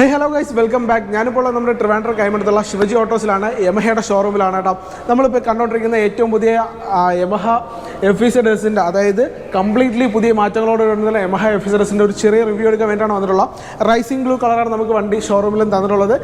Hey hello guys welcome back ഞാനിപ്പോൾ നമ്മുടെ ട്രിവാൻഡ്രം കൈമെടുത്തുള്ള ശിവജി ഓട്ടോസിലാണ് യമഹയുടെ ഷോറൂമിലാണ് കേട്ടോ. നമ്മളിപ്പോൾ കണ്ടുകൊണ്ടിരിക്കുന്ന ഏറ്റവും പുതിയ യമഹ എഫിസഡേഴ്സിന്റെ അതായത് കംപ്ലീറ്റ്ലി പുതിയ മാറ്റങ്ങളോട് വരുന്ന യമഹ എഫിസഡസിന്റെ ഒരു ചെറിയ റിവ്യൂ എടുക്കാൻ വേണ്ടിയാണ് വന്നിട്ടുള്ള റൈസിംഗ് ബ്ലൂ കളറാണ് നമുക്ക് വണ്ടി ഷോറൂമിലും തന്നിട്ടുള്ളത്.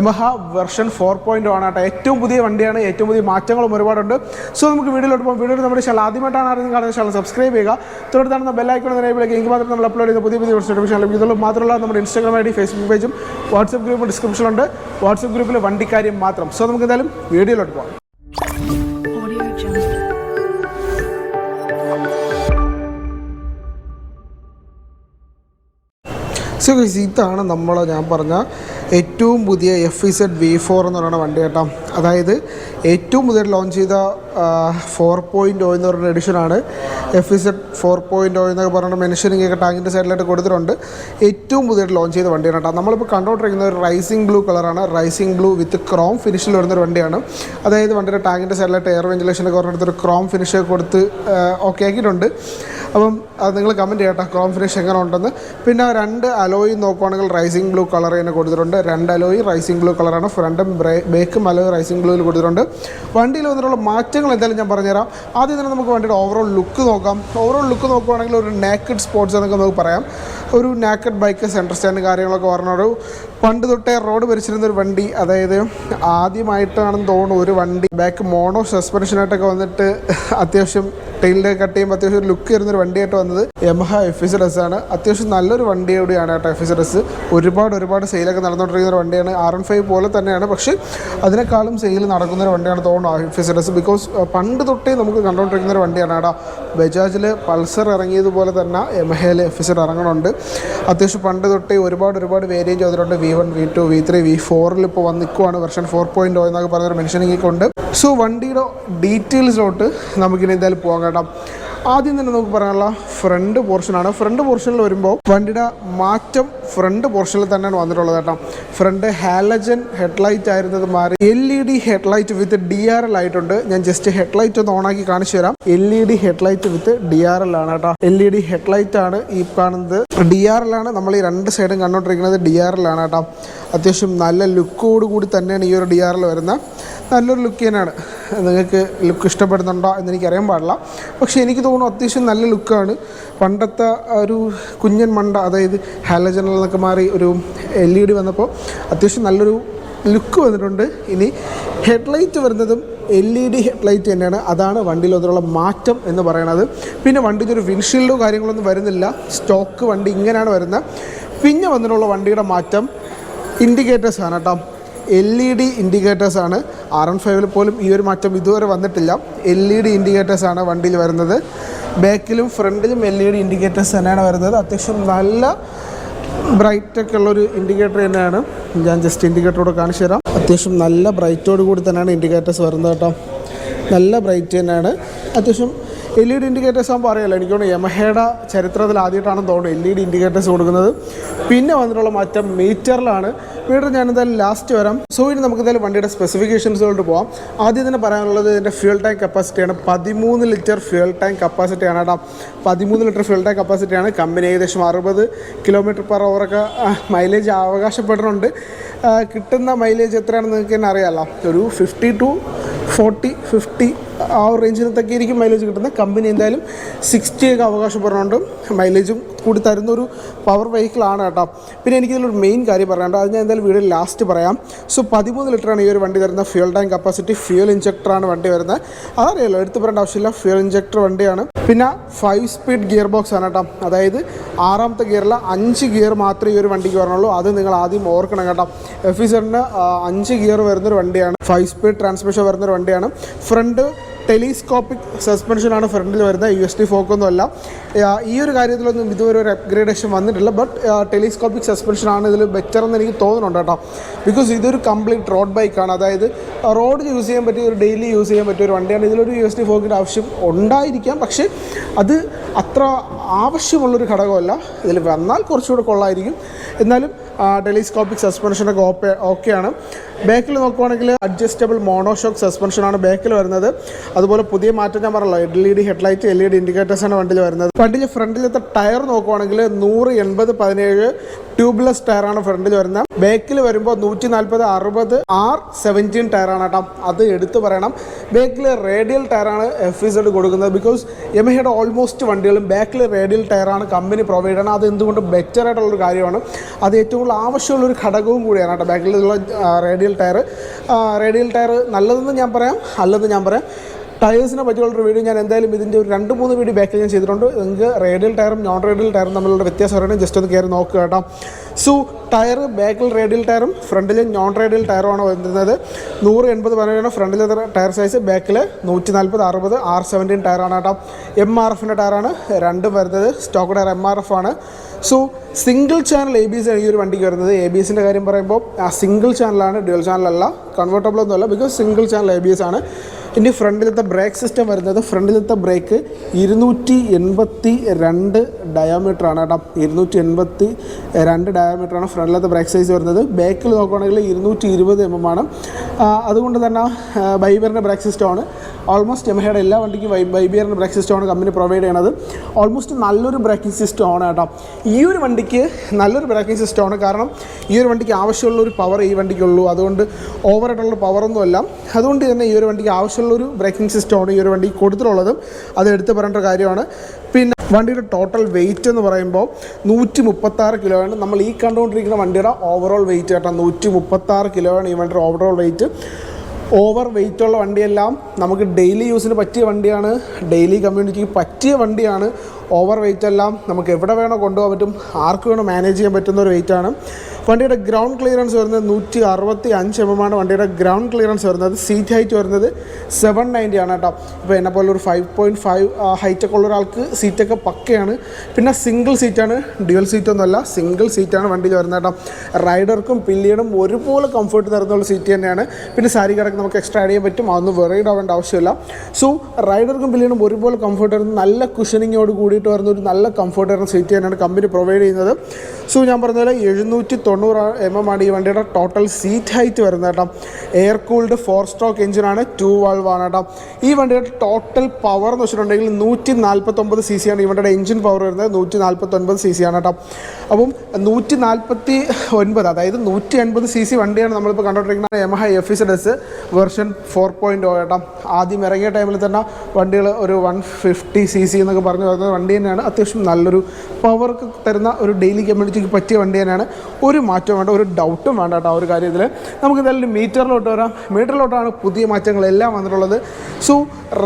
എമഹ വെർഷൻ ഫോർ പോയിന്റ് ആണ് കേട്ടോ ഏറ്റവും പുതിയ വണ്ടിയാണ് ഏറ്റവും പുതിയ മാറ്റങ്ങളും ഒരുപാടുണ്ട്. സോ നമുക്ക് വീഡിയോയിലോട്ട് പോകും. വീഡിയോ നമ്മുടെ ചാനൽ ആദ്യമായിട്ടാണ് ആരെങ്കിലും കാണുന്ന ചാനൽ സബ്സ്ക്രൈബ് ചെയ്യുക. തുടർന്ന് ബെല്ലൈക്കൺ നിലവിലേക്ക് എങ്കിൽ മാത്രം നമ്മൾ അപ്ലോഡ് ചെയ്യുന്ന പുതിയ പുതിയ നോട്ടിഫിക്കേഷൻ ലഭിക്കുന്നുള്ളൂ മാത്രമല്ല നമ്മുടെ ഇൻസ്റ്റാഗ്രാം ഐ ഡി ഫേസ്ബുക്ക് പേജും വാട്സപ്പ് ഗ്രൂപ്പ് ഡിസ്ക്രിപ്ഷനിലുണ്ട് വാട്സപ്പ് ഗ്രൂപ്പിൽ വണ്ടിക്കാര്യം മാത്രം. സോ നമുക്ക് എന്തായാലും വീഡിയോയിലോട്ട് പോകാം. സോ ഇതാണ് നമ്മൾ ഞാൻ പറഞ്ഞ ഏറ്റവും പുതിയ F Z V four എന്ന് പറയുന്ന വണ്ടി കേട്ടോ. അതായത് ഏറ്റവും പുതിയ ലോഞ്ച് ചെയ്ത ഫോർ പോയിന്റ് ഒ എന്ന് പറയുന്ന എഡിഷനാണ് F Z four point O എന്നൊക്കെ പറഞ്ഞിട്ട് മെൻഷനിങ് ഒക്കെ ടാങ്കിന്റെ സൈഡിലായിട്ട് കൊടുത്തിട്ടുണ്ട്. ഏറ്റവും പുതിയതായിട്ട് ലോഞ്ച് ചെയ്ത വണ്ടിയാണ് കേട്ടോ. നമ്മളിപ്പോൾ കണ്ടുകൊണ്ടിരിക്കുന്ന ഒരു റൈസിംഗ് ബ്ലൂ കളറാണ് റൈസിംഗ് ബ്ലൂ വിത്ത് ക്രോം ഫിനിഷിൽ വരുന്നൊരു വണ്ടിയാണ്. അതായത് വണ്ടിയുടെ ടാങ്കിന്റെ സൈഡിലായിട്ട് എയർ വെന്റിലേഷനൊക്കെ പറഞ്ഞിട്ട് ഒരു ക്രോം ഫിനിഷ് കൊടുത്ത് ഓക്കെ ആക്കിയിട്ടുണ്ട്. അപ്പം അത് നിങ്ങൾ കമന്റ് ചെയ്യട്ടോ. ക്രോം ഫിനിഷ് എങ്ങനെ ഉണ്ടെന്ന്. പിന്നെ രണ്ട് അലോയി നോക്കുവാണെങ്കിൽ റൈസിംഗ് ബ്ലൂ കളർ തന്നെ കൊടുത്തിട്ടുണ്ട്. രണ്ട് അലോയി റൈസിംഗ് ബ്ലൂ കളറാണ് ഫ്രണ്ടും ബേക്കും അലോയി റൈസിംഗ് ബ്ലൂവിൽ കൊടുത്തിട്ടുണ്ട്. വണ്ടിയിൽ വന്നിട്ടുള്ള മാറ്റങ്ങൾ എന്തായാലും ഞാൻ പറഞ്ഞുതരാം. ആദ്യം തന്നെ നമുക്ക് വണ്ടിയുടെ ഓവറോൾ ലുക്ക് നോക്കാം. ഓവറോൾ ലുക്ക് നോക്കുവാണെങ്കിൽ ഒരു നാക്കഡ് സ്പോർട്സ് എന്നൊക്കെ നമുക്ക് പറയാം. ഒരു നാക്കഡ് ബൈക്ക് സെന്റർ സ്റ്റാൻഡ് കാര്യങ്ങളൊക്കെ പറഞ്ഞ ഒരു പണ്ട് തൊട്ടേ റോഡ് ഭരിച്ചിരുന്ന ഒരു വണ്ടി. അതായത് ആദ്യമായിട്ടാണെന്ന് തോന്നുന്നു ഒരു വണ്ടി. ബാക്ക് മോണോ സസ്പെൻഷനായിട്ടൊക്കെ വന്നിട്ട് അത്യാവശ്യം ടെയിലിന്റെ കട്ട് ചെയ്യുമ്പോൾ അത്യാവശ്യം ഒരു ലുക്ക് വരുന്നൊരു വണ്ടിയായിട്ട് വന്നത്. യമഹ എഫ് എസ് ആണ്. അത്യാവശ്യം നല്ലൊരു വണ്ടി കൂടിയാണ് കേട്ടോ എഫ് എസ് എസ് ഒരുപാട് ഒരുപാട് സെയിലൊക്കെ നടന്നുകൊണ്ടിരിക്കുന്ന ഒരു വണ്ടിയാണ്. ആർ എൻ ഫൈവ് പോലെ തന്നെയാണ്. പക്ഷേ അതിനേക്കാളും സെയിൽ നടക്കുന്ന ഒരു വണ്ടിയാണ് തോന്നുന്നു എഫ് എസ് എസ് ബിക്കോസ് പണ്ട് തൊട്ടേ നമുക്ക് കണ്ടുകൊണ്ടിരിക്കുന്ന ഒരു വണ്ടിയാണ് കേട്ടോ. ബജാജിൽ പൾസർ ഇറങ്ങിയതുപോലെ തന്നെ യമഹയിൽ എഫ് എസ് ഇറങ്ങണുണ്ട്. അത്യാവശ്യം പണ്ട് തൊട്ടേ ഒരുപാട് ഒരുപാട് വേരിയന്റ് വന്നിട്ടുണ്ട്. V one V two V three V ഫോറിൽ ഇപ്പോൾ വന്ന് നിൽക്കുവാണ്. വെർഷൻ ഫോർ പോയിന്റ് എന്നൊക്കെ പറഞ്ഞൊരു മെൻഷനിങ്ങൊക്കെ ഉണ്ട്. സോ വണ്ടിയുടെ ഡീറ്റെയിൽസിലോട്ട് നമുക്കിനി എന്തായാലും പോകാം കേട്ടോ. ആദ്യം തന്നെ നമുക്ക് പറയാനുള്ള ഫ്രണ്ട് പോർഷനാണ് ഫ്രണ്ട് പോർഷനിൽ വരുമ്പോൾ വണ്ടിയുടെ മാറ്റം ഫ്രണ്ട് പോർഷനിൽ തന്നെയാണ് വന്നിട്ടുള്ളത് കേട്ടോ. ഫ്രണ്ട് ഹാലജൻ ഹെഡ്ലൈറ്റ് ആയിരുന്നത് മാറി. L E D headlight with D R L ആയിട്ടുണ്ട്. ഞാൻ ജസ്റ്റ് ഹെഡ്ലൈറ്റ് ഒന്ന് ഓണാക്കി കാണിച്ചു തരാം. L E D headlight with D R L ആണ് കേട്ടോ. എൽ ഇ ഡി ഹെഡ്ലൈറ്റ് ആണ് ഈ കാണുന്നത്. ഡി ആർ എൽ ആണ്. നമ്മൾ ഈ രണ്ട് സൈഡും കണ്ടുകൊണ്ടിരിക്കുന്നത് ഡി ആർ എൽ ആണ് കേട്ടോ. അത്യാവശ്യം നല്ല ലുക്കോട് കൂടി തന്നെയാണ് ഈ ഒരു ഡി ആർ എൽ വരുന്നത് നല്ലൊരു ലുക്ക് തന്നെയാണ്. നിങ്ങൾക്ക് ലുക്ക് ഇഷ്ടപ്പെടുന്നുണ്ടോ എന്ന് എനിക്കറിയാൻ പാടില്ല. പക്ഷേ എനിക്ക് തോന്നുന്നു അത്യാവശ്യം നല്ല ലുക്കാണ് പണ്ടത്തെ ഒരു കുഞ്ഞൻ മണ്ട അതായത് ഹാലജനൽ എന്നൊക്കെ മാറി ഒരു എൽ ഇ ഡി വന്നപ്പോൾ അത്യാവശ്യം നല്ലൊരു ലുക്ക് വന്നിട്ടുണ്ട്. ഇനി ഹെഡ്ലൈറ്റ് വരുന്നതും എൽ ഇ ഡി ഹെഡ്ലൈറ്റ് തന്നെയാണ്. അതാണ് വണ്ടിയിൽ മാറ്റം എന്ന് പറയുന്നത്. പിന്നെ വണ്ടിക്ക് ഒരു വിൻഷീൽഡോ കാര്യങ്ങളൊന്നും വരുന്നില്ല. സ്റ്റോക്ക് വണ്ടി ഇങ്ങനെയാണ് വരുന്നത്. പിന്നെ വന്നിട്ടുള്ള വണ്ടിയുടെ മാറ്റം ഇൻഡിക്കേറ്റേഴ്സ് ആണ് കേട്ടോ. എൽ ഇ ഡി ഇൻഡിക്കേറ്റേഴ്സ് ആണ്. ആർ എൺ ഫൈവിൽ പോലും ഈ ഒരു മാറ്റം ഇതുവരെ വന്നിട്ടില്ല. എൽ ഇ ഡി ഇൻഡിക്കേറ്റേഴ്സ് ആണ് വണ്ടിയിൽ വരുന്നത്. ബാക്കിലും ഫ്രണ്ടിലും എൽ ഇ ഡി ഇൻഡിക്കേറ്റേഴ്സ് തന്നെയാണ് വരുന്നത്. അത്യാവശ്യം നല്ല ബ്രൈറ്റ് ഒക്കെ ഉള്ളൊരു ഇൻഡിക്കേറ്റർ തന്നെയാണ്. ഞാൻ ജസ്റ്റ് ഇൻഡിക്കേറ്ററോട് കാണിച്ചു തരാം. അത്യാവശ്യം നല്ല ബ്രൈറ്റോട് കൂടി തന്നെയാണ് ഇൻഡിക്കേറ്റേഴ്സ് വരുന്നത് കേട്ടോ. നല്ല ബ്രൈറ്റ് തന്നെയാണ്. അത്യാവശ്യം എൽ ഇ ഡി ഇൻഡിക്കേറ്റേഴ്സ് ആകുമ്പോൾ അറിയാലോ എനിക്ക് തോന്നുന്നു യമഹയുടെ ചരിത്രത്തിൽ ആദ്യമായിട്ടാണെന്ന് തോന്നുന്നു എൽ ഇ ഡി ഇൻഡിക്കേറ്റേഴ്സ് കൊടുക്കുന്നത്. പിന്നെ വന്നിട്ടുള്ള മാറ്റം മീറ്ററിലാണ്. മീറ്റർ ഞാൻ എന്തായാലും ലാസ്റ്റ് വരാം. സോ ഇനി നമുക്ക് എന്തായാലും വണ്ടിയുടെ സ്പെസിഫിക്കേഷൻസിലോട്ട് പോകാം ആദ്യം തന്നെ പറയാനുള്ളത് ഇതിന്റെ ഫ്യൂൽ ടാങ്ക് കപ്പാസിറ്റിയാണ് പതിമൂന്ന് ലിറ്റർ ഫ്യൂൽ ടാങ്ക് കപ്പാസിറ്റിയാണ് കേട്ടോ. പതിമൂന്ന് ലിറ്റർ ഫ്യൂൽ ടാങ്ക് കപ്പാസിറ്റിയാണ് കമ്പനി ഏകദേശം അറുപത് കിലോമീറ്റർ പെർ അവറൊക്കെ മൈലേജ് അവകാശപ്പെടുന്നുണ്ട് കിട്ടുന്ന മൈലേജ് എത്രയാണെന്ന് നിങ്ങൾക്ക് തന്നെ അറിയാമല്ലോ ഒരു ഫിഫ്റ്റി ടു ഫോർട്ടി ഫിഫ്റ്റി ആ റേഞ്ചിനത്തൊക്കെ ആയിരിക്കും മൈലേജ് കിട്ടുന്നത് കമ്പനി എന്തായാലും സിക്സ്റ്റി ഒക്കെ അവകാശപ്പെടുന്നുണ്ട് മൈലേജും കൂടി തരുന്നൊരു പവർ വെഹിക്കിളാണ് കേട്ടോ. പിന്നെ എനിക്കിതിലൊരു മെയിൻ കാര്യം പറയാനുണ്ട്. അത് ഞാൻ എന്തായാലും വീഡിയോ ലാസ്റ്റ് പറയാം. സോ പതിമൂന്ന് ലിറ്ററാണ് ഈ ഒരു വണ്ടി തരുന്ന ഫ്യൂൽ ടാങ്ക് കപ്പാസിറ്റി ഫ്യൂൽ ഇഞ്ചക്ടറാണ് വണ്ടി വരുന്നത്. അതറിയാലോ എടുത്ത് പറയേണ്ട ആവശ്യമില്ല. ഫ്യൂൽ ഇഞ്ചക്ടർ വണ്ടിയാണ്. പിന്നെ ഫൈവ് സ്പീഡ് ഗിയർ ബോക്സ് ആണ് കേട്ടോ. അതായത് ആറാമത്തെ ഗിയറിൽ അഞ്ച് ഗിയർ മാത്രമേ ഈ ഒരു വണ്ടിക്ക് വരണുള്ളൂ. അത് നിങ്ങൾ ആദ്യം ഓർക്കണം കേട്ടോ. എഫ് ഇസറിന് അഞ്ച് ഗിയർ വരുന്നൊരു വണ്ടിയാണ്. ഫൈവ് സ്പീഡ് ട്രാൻസ്മിഷൻ വരുന്നൊരു വണ്ടിയാണ്. ഫ്രണ്ട് ടെലിസ്കോപ്പിക് സസ്പെൻഷനാണ് ഫ്രണ്ടിൽ വരുന്നത്. യു എസ് ടി ഫോക്കൊന്നും അല്ല. ഈ ഒരു കാര്യത്തിലൊന്നും ഇതുവരെ ഒരു അപ്ഗ്രേഡേഷൻ വന്നിട്ടില്ല. ബട്ട് ടെലിസ്കോപ്പിക് സസ്പെൻഷനാണ് ഇതിൽ ബെറ്റർ എന്ന് എനിക്ക് തോന്നുന്നുണ്ട് കേട്ടോ. ബിക്കോസ് ഇതൊരു കംപ്ലീറ്റ് റോഡ് ബൈക്കാണ് അതായത് റോഡ് യൂസ് ചെയ്യാൻ പറ്റിയ ഒരു ഡെയിലി യൂസ് ചെയ്യാൻ പറ്റിയ ഒരു വണ്ടിയാണ്. ഇതിലൊരു യു എസ് ടി ഫോക്കിന്റെ ആവശ്യം ഉണ്ടായിരിക്കാം. പക്ഷേ അത് അത്ര ആവശ്യമുള്ളൊരു ഘടകമല്ല. ഇതിൽ വന്നാൽ കുറച്ചുകൂടെ കൊള്ളായിരിക്കും. എന്നാലും ടെലിസ്കോപ്പിക് സസ്പെൻഷനൊക്കെ ഓപ്പേ ഓക്കെയാണ്. ബാക്കിൽ നോക്കുവാണെങ്കിൽ അഡ്ജസ്റ്റബിൾ മോണോഷോക്ക് സസ്പെൻഷനാണ് ബാക്കിൽ വരുന്നത്. അതുപോലെ പുതിയ മാറ്റം ഞാൻ പറഞ്ഞല്ലോ L E D headlight L E D ഇൻഡിക്കേറ്റേഴ്സാണ് വണ്ടിയിൽ വരുന്നത്. വണ്ടിയിൽ ഫ്രണ്ടിലത്തെ ടയർ നോക്കുവാണെങ്കിൽ നൂറ് എൺപത് പതിനേഴ് ട്യൂബ്ലെസ് ടയറാണ് ഫ്രണ്ടിൽ വരുന്നത്. ബാക്കിൽ വരുമ്പോൾ നൂറ്റി നാൽപ്പത് അറുപത് ആർ സെവന്റീൻ ടയറാണ് കേട്ടോ. അത് എടുത്തു പറയണം. ബാക്കിൽ റേഡിയൽ ടയറാണ് എഫ് ഇസഡ് കൊടുക്കുന്നത്. ബിക്കോസ് എം യമഹയുടെ ഓൾമോസ്റ്റ് വണ്ടികളും ബാക്കിൽ റേഡിയൽ ടയറാണ് കമ്പനി പ്രൊവൈഡ് ചെയ്യണം അത് എന്തുകൊണ്ട് ബെറ്റർ ആയിട്ടുള്ളൊരു കാര്യമാണ്. അത് ഏറ്റവും കൂടുതൽ ആവശ്യമുള്ളൊരു ഘടകവും കൂടിയാണ് കേട്ടോ. ബാക്കിലുള്ള റേഡിയൽ ടയർ റേഡിയൽ ടയർ നല്ലതെന്ന് ഞാൻ പറയാം അല്ലെന്ന് ഞാൻ പറയാം. ടയേഴ്സിനെ പറ്റിയുള്ള വീഡിയോ ഞാൻ എന്തായാലും ഇതിന്റെ ഒരു രണ്ട് മൂന്ന് വീഡിയോ ബാക്കിൽ ഞാൻ ചെയ്തിട്ടുണ്ട്. നിങ്ങൾക്ക് റേഡിയൽ ടയറും നോൺ റേഡിയൽ ടയറും തമ്മിലുള്ള വ്യത്യാസം അറിയണം. ജസ്റ്റ് ഒന്ന് കയറി നോക്കുക കേട്ടോ. സോ ടയർ ബാക്കിൽ റേഡിയൽ ടയറും ഫ്രണ്ടിൽ നോൺ റേഡിയൽ ടയറുമാണ് വരുന്നത്. നൂറ് എൺപത് പതിനേഴാണ്. ഫ്രണ്ടിലെ ടയർ സൈസ് ബാക്കിൽ നൂറ്റി നാൽപ്പത് അറുപത് ആർ സെവന്റീൻ ടയറാണ് കേട്ടോ. എം ആർ എഫിന്റെ ടയറാണ് രണ്ടും വരുന്നത്. Stock tyre M R F ആണ്. So single channel A B S ആണ് ഈ ഒരു വണ്ടിക്ക് വരുന്നത്. എ ബി എസിന്റെ കാര്യം പറയുമ്പോൾ ആ സിംഗിൾ ചാനലാണ് ഡ്യുവൽ ചാനലല്ല കൺവേർട്ടബിൾ ഒന്നുമല്ല because single channel A B S ആണ്. ഇനി ഫ്രണ്ടിലത്തെ ബ്രേക്ക് സിസ്റ്റം വരുന്നത് ഫ്രണ്ടിലത്തെ ബ്രേക്ക് ഇരുന്നൂറ്റി എൺപത്തി രണ്ട് ഡയാമീറ്റർ ആണ് കേട്ടോ. ഇരുന്നൂറ്റി എൺപത്തി രണ്ട് ഡയാമീറ്റർ ആണ് ഫ്രണ്ടിലത്തെ ബ്രേക്ക് സൈസ് വരുന്നത്. ബാക്കിൽ നോക്കുകയാണെങ്കിൽ ഇരുന്നൂറ്റി ഇരുപത് എം എം ആണ്. അതുകൊണ്ട് തന്നെ ബൈബറിന്റെ ബ്രേക്ക് സിസ്റ്റമാണ് ഓൾമോസ്റ്റ് യമഹയുടെ എല്ലാ വണ്ടിക്കും വൈ ബൈബിയറിന്റെ ബ്രേക്ക് സിസ്റ്റമാണ് കമ്പനി പ്രൊവൈഡ് ചെയ്യണത്. ഓൾമോസ്റ്റ് നല്ലൊരു ബ്രേക്കിംഗ് സിസ്റ്റമാണ് കേട്ടോ. ഈ ഒരു വണ്ടിക്ക് നല്ലൊരു ബ്രേക്കിംഗ് സിസ്റ്റമാണ് കാരണം ഈ ഒരു വണ്ടിക്ക് ആവശ്യമുള്ള ഒരു പവർ ഈ വണ്ടിക്കുള്ളൂ. അതുകൊണ്ട് ഓവറായിട്ടുള്ള പവറൊന്നുമല്ല അതുകൊണ്ട് തന്നെ ഈ ഒരു വണ്ടിക്ക് ആവശ്യമുള്ളൊരു ബ്രേക്കിംഗ് സിസ്റ്റമാണ് ഈ ഒരു വണ്ടി കൊടുത്തിട്ടുള്ളതും. അത് എടുത്ത് പറയേണ്ട കാര്യമാണ്. പിന്നെ വണ്ടിയുടെ ടോട്ടൽ വെയിറ്റ് എന്ന് പറയുമ്പോൾ നൂറ്റി മുപ്പത്താറ് കിലോ ആണ്. നമ്മൾ ഈ കണ്ടുകൊണ്ടിരിക്കുന്ന വണ്ടിയുടെ ഓവറോൾ വെയിറ്റ് കേട്ടോ നൂറ്റി മുപ്പത്താറ് കിലോ ആണ് ഈ വണ്ടിയുടെ ഓവറോൾ വെയിറ്റ് ഓവർ വെയിറ്റ് ഉള്ള വണ്ടിയെല്ലാം നമുക്ക് ഡെയിലി യൂസിന് പറ്റിയ വണ്ടിയാണ്. ഡെയിലി കമ്മ്യൂണിറ്റിക്ക് പറ്റിയ വണ്ടിയാണ്. ഓവർ വെയിറ്റ് എല്ലാം നമുക്ക് എവിടെ വേണോ കൊണ്ടുപോകാൻ പറ്റും. ആർക്ക് വേണോ മാനേജ് ചെയ്യാൻ പറ്റുന്ന ഒരു വെയിറ്റാണ് വണ്ടിയുടെ ഗ്രൗണ്ട് ക്ലിയറൻസ് വരുന്നത് നൂറ്റി അറുപത്തി അഞ്ച് എം എം ആണ്. വണ്ടിയുടെ ഗ്രൗണ്ട് ക്ലിയറൻസ് വരുന്നത് സീറ്റ് ഹൈറ്റ് വരുന്നത് സെവൻ നയന്റി ആണ് കേട്ടോ. ഇപ്പോൾ എന്നെ പോലെ ഒരു ഫൈവ് പോയിന്റ് ഫൈവ് ഹൈറ്റൊക്കെ ഉള്ള ഒരാൾക്ക് സീറ്റൊക്കെ പക്കയാണ്. പിന്നെ സിംഗിൾ സീറ്റാണ് ഡ്യുവൽ സീറ്റ് ഒന്നുമല്ല സിംഗിൾ സീറ്റാണ് വണ്ടിയിൽ വരുന്നത് കേട്ടോ. റൈഡർക്കും പില്ലിയനും ഒരുപോലെ കംഫർട്ട് തരുന്നുള്ള സീറ്റ് തന്നെയാണ്. പിന്നെ സാരി കിടക്ക് നമുക്ക് എക്സ്ട്രാ ആഡ് ചെയ്യാൻ പറ്റും. അതൊന്നും വെറൈഡ് ആവേണ്ട ആവശ്യമില്ല. സോ റൈഡർക്കും പില്ലിയനും ഒരുപോലെ കംഫർട്ട് തരുന്ന നല്ല കുഷനിങ്ങോട് കൂടിയിട്ട് വരുന്ന ഒരു നല്ല കംഫർട്ടബിൾ സീറ്റ് തന്നെയാണ് കമ്പനി പ്രൊവൈഡ് ചെയ്യുന്നത്. സോ ഞാൻ പറഞ്ഞ പോലെ എഴുന്നൂറ്റി തൊണ്ണൂറ് എം എം ആണ് ഈ വണ്ടിയുടെ ടോട്ടൽ സീറ്റ് ഹൈറ്റ് വരുന്നത് കേട്ടോ. എയർ കൂൾഡ് ഫോർ സ്ട്രോക്ക് എഞ്ചിനാണ് ടു ആണ് കേട്ടോ. ഈ വണ്ടിയുടെ ടോട്ടൽ പവർ എന്ന് വെച്ചിട്ടുണ്ടെങ്കിൽ നൂറ്റി നാൽപ്പത്തൊമ്പത് സി സി ആണ് ഈ വണ്ടിയുടെ എഞ്ചിൻ പവർ വരുന്നത് നൂറ്റി നാൽപ്പത്തൊൻപത് സി സി ആണ് കേട്ടോ. അപ്പം നൂറ്റി നാൽപ്പത്തി ഒൻപത് അതായത് നൂറ്റി അൻപത് സി സി വണ്ടിയാണ് നമ്മളിപ്പോൾ കണ്ടുകൊണ്ടിരിക്കുന്നത് Yamaha F Z S version four point O കേട്ടോ. ആദ്യം ഇറങ്ങിയ ടൈമിൽ തന്നെ വണ്ടികൾ ഒരു വൺ ഫിഫ്റ്റി സി സി എന്നൊക്കെ പറഞ്ഞു വരുന്നത്. വണ്ടി തന്നെയാണ് അത്യാവശ്യം നല്ലൊരു പവർ തരുന്ന ഒരു ഡെയിലി കമ്മ്യൂണിറ്റിക്ക് പറ്റിയ വണ്ടി തന്നെയാണ് ഒരു മാറ്റവും വേണ്ട ഒരു ഡൗട്ടും വേണ്ട കേട്ടോ ആ ഒരു കാര്യത്തിൽ നമുക്ക് എന്തായാലും മീറ്ററിലോട്ട് വരാം. മീറ്ററിലോട്ടാണ് പുതിയ മാറ്റങ്ങളെല്ലാം വന്നിട്ടുള്ളത്. സോ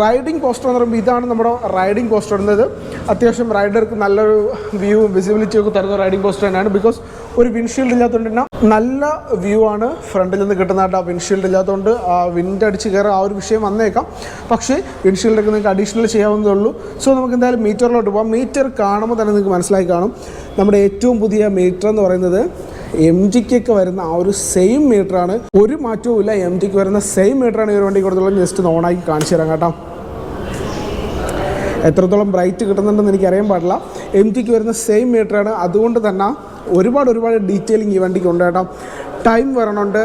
റൈഡിംഗ് കോസ്റ്റർ എന്ന് പറയുമ്പോൾ ഇതാണ് നമ്മുടെ റൈഡിങ് കോസ്റ്റർ വരുന്നത്. അത്യാവശ്യം റൈഡർക്ക് നല്ലൊരു വ്യൂവും വിസിബിലിറ്റിയൊക്കെ തരുന്ന റൈഡിങ് കോസ്റ്റർ തന്നെയാണ്. ബിക്കോസ് ഒരു വിൻഷീൽഡ് ഇല്ലാത്തതുകൊണ്ട് തന്നെ നല്ല വ്യൂ ആണ് ഫ്രണ്ടിൽ നിന്ന് കിട്ടുന്നതായിട്ട് ആ വിൻഷീൽഡ് ഇല്ലാത്തതുകൊണ്ട് ആ വിൻഡ് അടിച്ച് കയറാൻ ആ ഒരു വിഷയം വന്നേക്കാം. പക്ഷേ വിൻഷീൽഡൊക്കെ നിങ്ങൾക്ക് അഡീഷണൽ ചെയ്യാവുന്നതേ ഉള്ളൂ. സോ നമുക്ക് എന്തായാലും മീറ്ററിലോട്ട് പോകാം മീറ്റർ കാണുമ്പോൾ തന്നെ നിങ്ങൾക്ക് മനസ്സിലായി കാണും. നമ്മുടെ ഏറ്റവും പുതിയ മീറ്റർ എന്ന് പറയുന്നത് എം ജിക്കൊക്കെ വരുന്ന ആ ഒരു സെയിം മീറ്ററാണ് ഒരു മാറ്റവും ഇല്ല. എം ജിക്ക് വരുന്ന സെയിം മീറ്ററാണ് ഈ ഒരു വണ്ടി കൊടുത്തുള്ളത് ജസ്റ്റ് ഓണാക്കി കാണിച്ചു തരാം കേട്ടോ. എത്രത്തോളം ബ്രൈറ്റ് കിട്ടുന്നുണ്ടെന്ന് എനിക്കറിയാൻ പാടില്ല. എം ജിക്ക് വരുന്ന സെയിം മീറ്ററാണ് അതുകൊണ്ട് തന്നെ ഒരുപാട് ഒരുപാട് ഡീറ്റെയിലിംഗ് ഈ വണ്ടിക്ക് ഉണ്ട് കേട്ടോ. ടൈം വരണുണ്ട്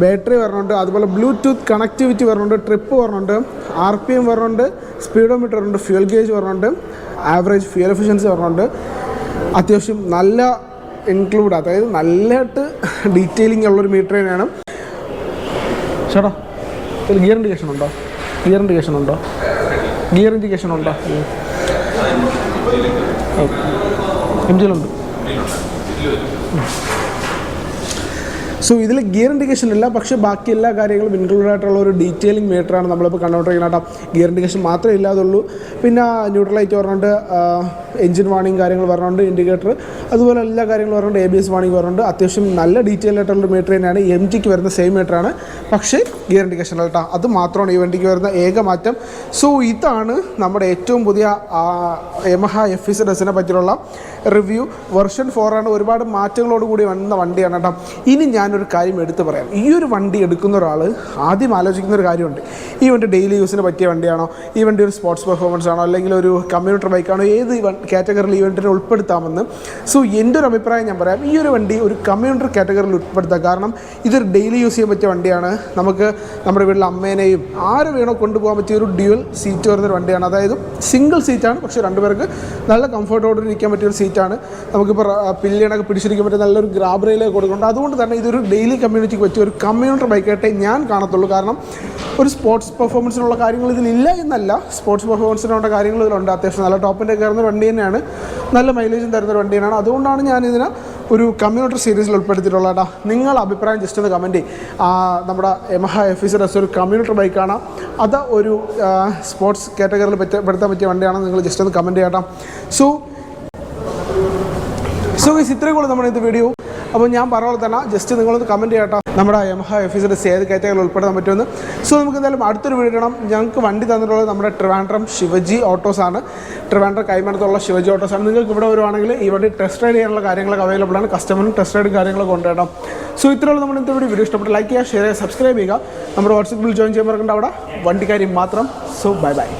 ബാറ്ററി വരണുണ്ട് അതുപോലെ ബ്ലൂടൂത്ത് കണക്ടിവിറ്റി വരണുണ്ട് ട്രിപ്പ് വരണുണ്ട് ആർ പി എം വരണുണ്ട് സ്പീഡോമീറ്റർ വരണുണ്ട് ഫ്യൂൽ ഗേജ് വരണുണ്ട് ആവറേജ് ഫ്യൂൽ എഫിഷ്യൻസി വരണുണ്ട്. അത്യാവശ്യം നല്ല ഇൻക്ലൂഡ് അതായത് നല്ലതായിട്ട് ഡീറ്റെയിലിംഗ് ഉള്ളൊരു മീറ്റർ തന്നെയാണ്. ചേട്ടാ ഗിയർ ഇൻഡിക്കേഷൻ ഉണ്ടോ? ഗിയർ ഇൻഡിക്കേഷൻ ഉണ്ടോ? ഗിയർ ഇൻഡിക്കേഷൻ ഉണ്ടോ? എം ജിയിലുണ്ട് Hum. സോ ഇതിൽ ഗിയർ ഇൻഡിക്കേഷൻ ഇല്ല പക്ഷേ ബാക്കി എല്ലാ കാര്യങ്ങളും ഇൻക്ലൂഡ് ആയിട്ടുള്ള ഒരു ഡീറ്റെയിലിംഗ് മീറ്ററാണ് നമ്മളിപ്പോൾ കണ്ടുകൊണ്ടിരിക്കുന്നത് കേട്ടോ. ഗിയർ ഇൻഡിക്കേഷൻ മാത്രമേ ഇല്ലാതുള്ളൂ. പിന്നെ ന്യൂട്രൽ ലൈറ്റ് പറഞ്ഞുകൊണ്ട് എഞ്ചിൻ വാണിംഗ് കാര്യങ്ങൾ പറഞ്ഞുകൊണ്ട് ഇൻഡിക്കേറ്റർ അതുപോലെ എല്ലാ കാര്യങ്ങളും പറഞ്ഞുകൊണ്ട് എ ബി എസ് വാണിംഗ് പറഞ്ഞുകൊണ്ട് അത്യാവശ്യം നല്ല ഡീറ്റെയിൽ ആയിട്ടുള്ള മീറ്റർ തന്നെയാണ്. എം ജിക്ക് വരുന്ന സെയിം മീറ്ററാണ് പക്ഷേ ഗിയർ ഇൻഡിക്കേഷൻ കേട്ടോ. അത് മാത്രമാണ് ഈ വണ്ടിക്ക് വരുന്ന ഏക മാറ്റം. സോ ഇതാണ് നമ്മുടെ ഏറ്റവും പുതിയ യമഹ എഫ് ഇസ് ഡസിനെ പറ്റിയുള്ള റിവ്യൂ വെർഷൻ ഫോറാണ് ഒരുപാട് മാറ്റങ്ങളോട് കൂടി വന്ന വണ്ടിയാണ് കേട്ടോ. ഇനി ഞാനൊരു ഞാനൊരു കാര്യം എടുത്തു പറയാം. ഈ ഒരു വണ്ടി എടുക്കുന്ന ഒരാൾ ആദ്യം ആലോചിക്കുന്ന ഒരു കാര്യമുണ്ട്. ഈ വണ്ടി ഡെയിലി യൂസിന് പറ്റിയ വണ്ടിയാണോ? ഈ വണ്ടി ഒരു സ്പോർട്സ് പെർഫോമൻസ് ആണോ? അല്ലെങ്കിൽ ഒരു കമ്മ്യൂട്ടർ ബൈക്കാണോ ഏത് കാറ്റഗറിയിൽ ഈ വണ്ടിനെ ഉൾപ്പെടുത്താമെന്ന്. സോ എന്റെ ഒരു അഭിപ്രായം ഞാൻ പറയാം. ഈ ഒരു വണ്ടി ഒരു കമ്മ്യൂട്ടർ കാറ്റഗറിയിൽ ഉൾപ്പെടുത്താം. കാരണം ഇതൊരു ഡെയിലി യൂസ് ചെയ്യാൻ പറ്റിയ വണ്ടിയാണ്. നമുക്ക് നമ്മുടെ വീട്ടിലെ അമ്മേനെയും ആര് വേണോ കൊണ്ടുപോകാൻ പറ്റിയ ഒരു ഡ്യുവൽ സീറ്റ് വരുന്നൊരു വണ്ടിയാണ്. അതായത് സിംഗിൾ സീറ്റാണ് പക്ഷേ രണ്ടുപേർക്ക് നല്ല കംഫർട്ടോടെ ഇരിക്കാൻ പറ്റിയ ഒരു സീറ്റാണ് നമുക്കിപ്പോൾ പില്ലിയണൊക്കെ പിടിച്ചിരിക്കാൻ പറ്റിയ നല്ലൊരു ഗ്രാബ് കൊടുക്കുന്നുണ്ട്. അതുകൊണ്ട് തന്നെ ഇതൊരു ഡെയിലി കമ്മ്യൂണിറ്റിക്ക് പറ്റിയ ഒരു കമ്മ്യൂട്ടർ ബൈക്കായിട്ടേ ഞാൻ കാണത്തുള്ളൂ. കാരണം ഒരു സ്പോർട്സ് പെർഫോമൻസിനുള്ള കാര്യങ്ങൾ ഇതിലില്ല എന്നല്ല. സ്പോർട്സ് പെർഫോമൻസിനുള്ള കാര്യങ്ങൾ ഇതിലുണ്ട്. അത്യാവശ്യം നല്ല ടോപ്പിന്റെ കയറുന്ന വണ്ടി തന്നെയാണ്. നല്ല മൈലേജും തരുന്ന ഒരു തന്നെയാണ് അതുകൊണ്ടാണ് ഞാൻ ഇതിനെ ഒരു കമ്മ്യൂട്ടർ സീരീസിൽ ഉൾപ്പെടുത്തിയിട്ടുള്ളത് നിങ്ങൾ അഭിപ്രായം ജസ്റ്റ് ഒന്ന് കമന്റ് ചെയ്യും. നമ്മുടെ എമഹ എഫ് ഇസഡ് എസ് ഒരു കമ്മ്യൂട്ടർ ബൈക്കാണ്. അത് ഒരു സ്പോർട്സ് കാറ്റഗറിയിൽ പറ്റ പെടുത്താൻ പറ്റിയ വണ്ടിയാണ് നിങ്ങൾ ജസ്റ്റ് ഒന്ന് കമന്റ് ചെയ്യട്ടോ സോ സോ ഇത്രയും കൂടെ നമ്മുടെ ഇത് വീഡിയോ അപ്പോൾ ഞാൻ പറഞ്ഞ തന്നെ ജസ്റ്റ് നിങ്ങളൊന്ന് കമന്റ് ചെയ്യട്ടോ. നമ്മുടെ യമഹ എഫീസിന്റെ ഏത് കാറ്റഗറിയിൽ ഉൾപ്പെടുത്താൻ പറ്റുമെന്ന്. സോ നമുക്ക് എന്തായാലും അടുത്തൊരു വീഡിയോ ഇടണം. ഞങ്ങൾക്ക് വണ്ടി തന്നിട്ടുള്ളത് നമ്മുടെ ട്രിവാൻഡ്രം ശിവജി ഓട്ടോസാണ് ട്രിവാൻഡ്രം കൈമണത്തുള്ള ശിവജി ഓട്ടോസാണ് നിങ്ങൾക്ക് ഇവിടെ വരുവാണെങ്കിൽ ഈ വണ്ടി ടെസ്റ്റ് റൈഡ് ചെയ്യാനുള്ള കാര്യങ്ങളൊക്കെ അവൈലബിൾ ആണ്. കസ്റ്റമറിന് ടെസ്റ്റ് റൈഡ് കാര്യങ്ങളൊക്കെ കൊണ്ടുവരണം സോ ഇത്രയുള്ള നമ്മൾ ഇന്നത്തെ വീഡിയോ ഇഷ്ടപ്പെട്ട് ലൈക്ക് ചെയ്യുക ഷെയർ ചെയ്യുക സബ്സ്ക്രൈബ് ചെയ്യുക. നമ്മുടെ വാട്സപ്പിൽ ജോയിൻ ചെയ്യാൻ മറക്കണ്ട അവിടെ. വണ്ടിക്കാരി മാത്രം. So bye bye